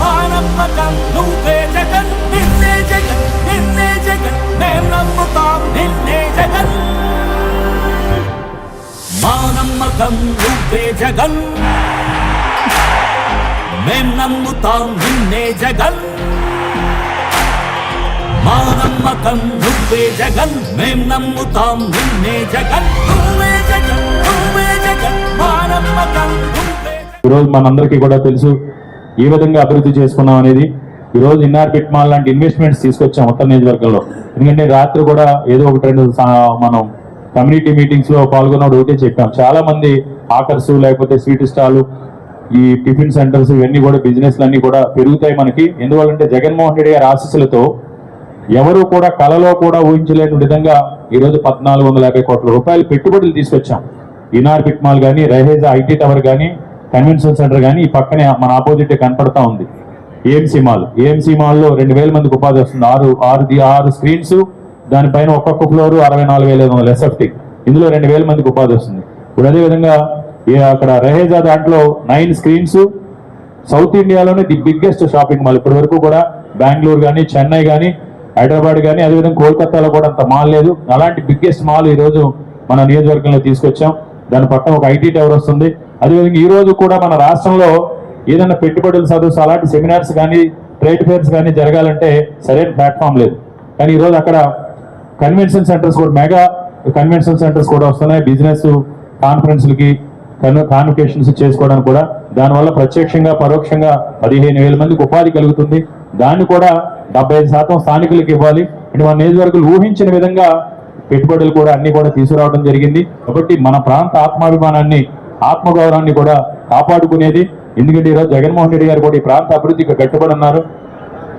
మా నమ్మకం నువ్వే జగన్ నిన్నే జగన్ నిన్నే జగన్. మేం నమ్ముతాం నిన్నే జగన్. మా నమ్మకం నువ్వే జగన్. మేం నమ్ముతాం నిన్నే జగన్. మా నమ్మకం నువ్వే జగన్. మేం నమ్ముతాం నిన్నే జగన్. నువ్వే జగన్ నువ్వే జగన్. మా నమ్మకం ఈరోజు మనందరికీ కూడా తెలుసు ఏ విధంగా అభివృద్ధి చేసుకున్నాం అనేది ఈ రోజు ఇన్నార్ పిట్ మాల్ లాంటి ఇన్వెస్ట్మెంట్స్ తీసుకొచ్చాం ఉత్తర నియోజకవర్గంలో. ఎందుకంటే రాత్రి కూడా ఏదో ఒకటి రెండు మనం కమ్యూనిటీ మీటింగ్స్లో పాల్గొన్నప్పుడు ఒకటే చెప్పాం. చాలా మంది ఆకర్స్ లేకపోతే స్వీట్ స్టాల్ ఈ టిఫిన్ సెంటర్స్ ఇవన్నీ కూడా బిజినెస్లు అన్నీ కూడా పెరుగుతాయి మనకి. ఎందువల్లంటే జగన్మోహన్ రెడ్డి గారి ఆశీస్సులతో ఎవరు కూడా కలలో కూడా ఊహించలేని విధంగా ఈరోజు పద్నాలుగు వందల యాభై కోట్ల రూపాయలు పెట్టుబడులు తీసుకొచ్చాం. ఇనార్ పిట్మాల్ కానీ రహేజ ఐటీ టవర్ కానీ కన్వెన్షన్ సెంటర్ కానీ ఈ పక్కనే మన ఆపోజిట్ కనపడతా ఉంది. AMC mall. ఏఎంసీ మాల్లో రెండు వేల మందికి ఉపాధి వస్తుంది. ఆరు ఆరు ఆరు స్క్రీన్స్. దానిపైన ఒక్కొక్క ఫ్లోర్ అరవై నాలుగు వేల ఐదు వందల ఎస్ఎఫ్టీ ఇందులో రెండు వేల మందికి ఉపాధి వస్తుంది. ఇప్పుడు అదేవిధంగా అక్కడ రహేజా దాంట్లో నైన్ స్క్రీన్స్. సౌత్ ఇండియాలోనే ది బిగ్గెస్ట్ షాపింగ్ మాల్. ఇప్పటి వరకు కూడా బెంగళూరు కానీ చెన్నై కానీ హైదరాబాద్ కానీ అదేవిధంగా కోల్కతాలో కూడా అంత మాల్ లేదు. అలాంటి బిగ్గెస్ట్ మాల్ ఈరోజు మన నియోజకవర్గంలో తీసుకొచ్చాం. దాని పక్కన ఒక ఐటీ టవర్ వస్తుంది. అదేవిధంగా ఈ రోజు కూడా మన రాష్ట్రంలో ఏదైనా పెట్టుబడులు చదువు అలాంటి సెమినార్స్ కానీ ట్రేడ్ ఫేర్స్ కానీ జరగాలంటే సరైన ప్లాట్ఫామ్ లేదు. కానీ ఈ రోజు అక్కడ కన్వెన్షన్ సెంటర్స్ కూడా మెగా కన్వెన్షన్ సెంటర్స్ కూడా వస్తున్నాయి. బిజినెస్ కాన్ఫరెన్స్లకి కాన్వికేషన్స్ చేసుకోవడానికి కూడా. దానివల్ల ప్రత్యక్షంగా పరోక్షంగా పదిహేను వేల మందికి ఉపాధి కలుగుతుంది. దాన్ని కూడా డెబ్బై ఐదు శాతం స్థానికులకు ఇవ్వాలి. అంటే మన నియోజకవర్గాలు ఊహించిన విధంగా పెట్టుబడులు కూడా అన్ని కూడా తీసుకురావడం జరిగింది. కాబట్టి మన ప్రాంత ఆత్మాభిమానాన్ని ఆత్మగౌరవాన్ని కూడా కాపాడుకునేది. ఎందుకంటే ఈరోజు జగన్మోహన్ రెడ్డి గారు కూడా ఈ ప్రాంత అభివృద్ధికి కట్టుబడి ఉన్నారు.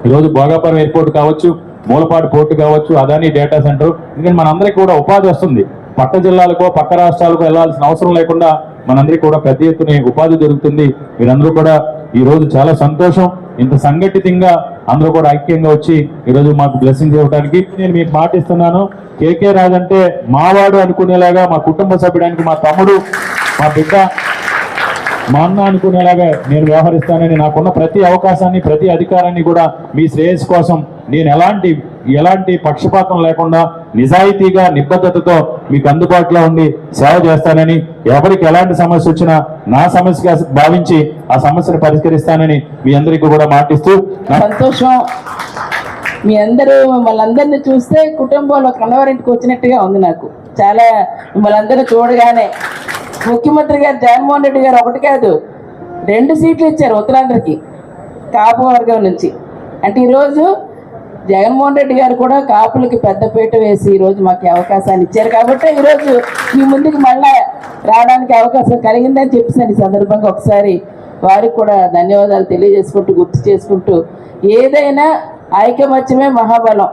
ఈరోజు భోగాపురం ఎయిర్పోర్ట్ కావచ్చు మూలపాటు పోర్టు కావచ్చు అదాని డేటా సెంటర్. ఎందుకంటే మనందరికీ కూడా ఉపాధి వస్తుంది. పక్క జిల్లాలకో పక్క రాష్ట్రాలకో వెళ్ళాల్సిన అవసరం లేకుండా మనందరికీ కూడా పెద్ద ఎత్తున ఉపాధి దొరుకుతుంది. మీరందరూ కూడా ఈ రోజు చాలా సంతోషం. ఇంత సంఘటితంగా అందరూ కూడా ఐక్యంగా వచ్చి ఈరోజు మాకు బ్లెస్సింగ్ ఇవ్వడానికి నేను మీకు మాటిస్తున్నాను. కేకే రాజ్ అంటే మావాడు అనుకునేలాగా మా కుటుంబ సభ్యుడానికి మా తమ్ముడు మా బిడ్డ మా అన్న అనుకునేలాగా నేను వ్యవహరిస్తానని నాకున్న ప్రతి అవకాశాన్ని ప్రతి అధికారాన్ని కూడా మీ శ్రేయస్సు కోసం నేను ఎలాంటి ఎలాంటి పక్షపాతం లేకుండా నిజాయితీగా నిబద్ధతతో మీకు అందుబాటులో ఉండి సేవ చేస్తానని ఎవరికి ఎలాంటి సమస్య వచ్చినా నా సమస్యగా భావించి ఆ సమస్యను పరిష్కరిస్తానని మీ అందరికీ కూడా మాటిస్తూ నా- సంతోషం. మీ అందరూ మిమ్మల్ని చూస్తే కుటుంబంలో కలవరింటికి వచ్చినట్టుగా ఉంది నాకు. చాలా మిమ్మల్ని అందరూ చూడగానే ముఖ్యమంత్రి గారు జగన్మోహన్ రెడ్డి గారు ఒకటి కాదు రెండు సీట్లు ఇచ్చారు ఉత్తరాంధ్రకి కాపు వర్గం నుంచి. అంటే ఈరోజు జగన్మోహన్ రెడ్డి గారు కూడా కాపులకి పెద్దపీట వేసి ఈరోజు మాకు అవకాశాన్ని ఇచ్చారు కాబట్టి ఈరోజు మీ ముందుకు మళ్ళా రావడానికి అవకాశం కలిగిందని చెప్పేసాను ఈ సందర్భంగా ఒకసారి వారికి కూడా ధన్యవాదాలు తెలియజేసుకుంటూ గుర్తు చేసుకుంటూ. ఏదైనా ఐకమత్యమే మహాబలం.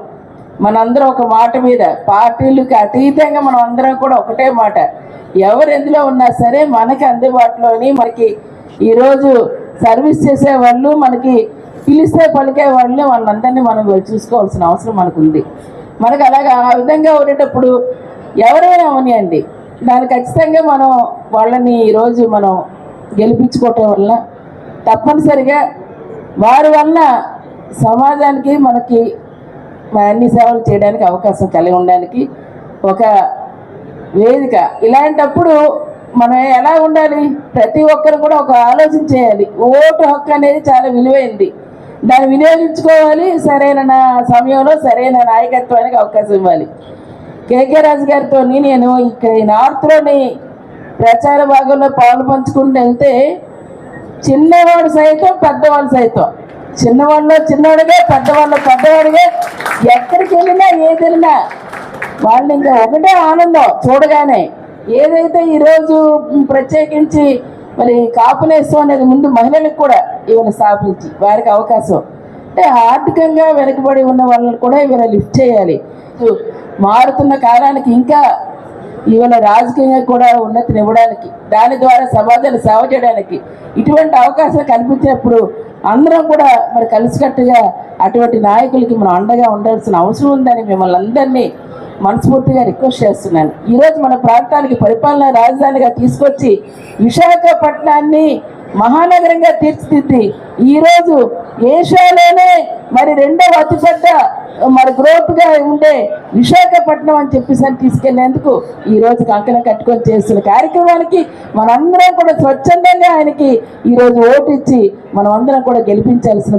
మనందరం ఒక మాట మీద పార్టీలకు అతీతంగా మనం అందరం కూడా ఒకటే మాట. ఎవరు ఎందులో ఉన్నా సరే మనకి అందుబాటులోని మనకి ఈరోజు సర్వీస్ చేసే వాళ్ళు మనకి పిలిస్తే పలికే వాళ్ళని వాళ్ళందరినీ మనం చూసుకోవాల్సిన అవసరం మనకు ఉంది మనకు అలాగా ఆ విధంగా ఉండేటప్పుడు ఎవరైనా అవనియండి. దాన్ని ఖచ్చితంగా మనం వాళ్ళని ఈరోజు మనం గెలిపించుకోవటం వల్ల తప్పనిసరిగా వారి వల్ల సమాజానికి మనకి అన్ని సేవలు చేయడానికి అవకాశం కలిగి ఉండడానికి ఒక వేదిక. ఇలాంటప్పుడు మనం ఎలా ఉండాలి? ప్రతి ఒక్కరు కూడా ఒక ఆలోచన చేయాలి. ఓటు హక్కు అనేది చాలా విలువైంది. దాన్ని వినియోగించుకోవాలి. సరైన నా- సమయంలో సరైన నాయకత్వానికి అవకాశం ఇవ్వాలి. కేకే రాజు గారితో నేను ఇక్కడ ఈ నార్త్లోని ప్రచార భాగంలో పాలు పంచుకుంటూ వెళ్తే చిన్నవాడు సైతం పెద్దవాళ్ళు సైతం చిన్నవాళ్ళు చిన్నవాడిగా పెద్దవాళ్ళు పెద్దవాడిగా ఎక్కడికి వెళ్ళినా ఏది వెళ్ళినా వాళ్ళు ఇంకా ఒకటే ఆనందం చూడగానే. ఏదైతే ఈరోజు ప్రత్యేకించి మరి కాపునేస్తం అనేది ముందు మహిళలకు కూడా ఈవెన స్థాపించి వారికి అవకాశం. అంటే ఆర్థికంగా వెనుకబడి ఉన్న వాళ్ళని కూడా ఈవెన లిఫ్ట్ చేయాలి. మారుతున్న కాలానికి ఇంకా ఈవెన రాజకీయంగా కూడా ఉన్నతిని ఇవ్వడానికి దాని ద్వారా సమాజాన్ని సేవ చేయడానికి ఇటువంటి అవకాశం కల్పించినప్పుడు అందరం కూడా మరి కలిసికట్టుగా అటువంటి నాయకులకి మనం అండగా ఉండాల్సిన అవసరం ఉందని మిమ్మల్ని అందరినీ మనస్ఫూర్తిగా రిక్వెస్ట్ చేస్తున్నాను. ఈరోజు మన ప్రాంతానికి పరిపాలన రాజధానిగా తీసుకొచ్చి విశాఖపట్నాన్ని మహానగరంగా తీర్చిదిద్ది ఈరోజు ఏషియాలోనే మరి రెండవ అతిపెద్ద మరి గ్రోత్గా ఉండే విశాఖపట్నం అని చెప్పేసి అని తీసుకెళ్ళేందుకు ఈ రోజు కంకణం కట్టుకొని చేస్తున్న కార్యక్రమానికి మనందరం కూడా స్వచ్ఛందంగా ఆయనకి ఈ రోజు ఓటు ఇచ్చి మనం అందరం కూడా గెలిపించాల్సిన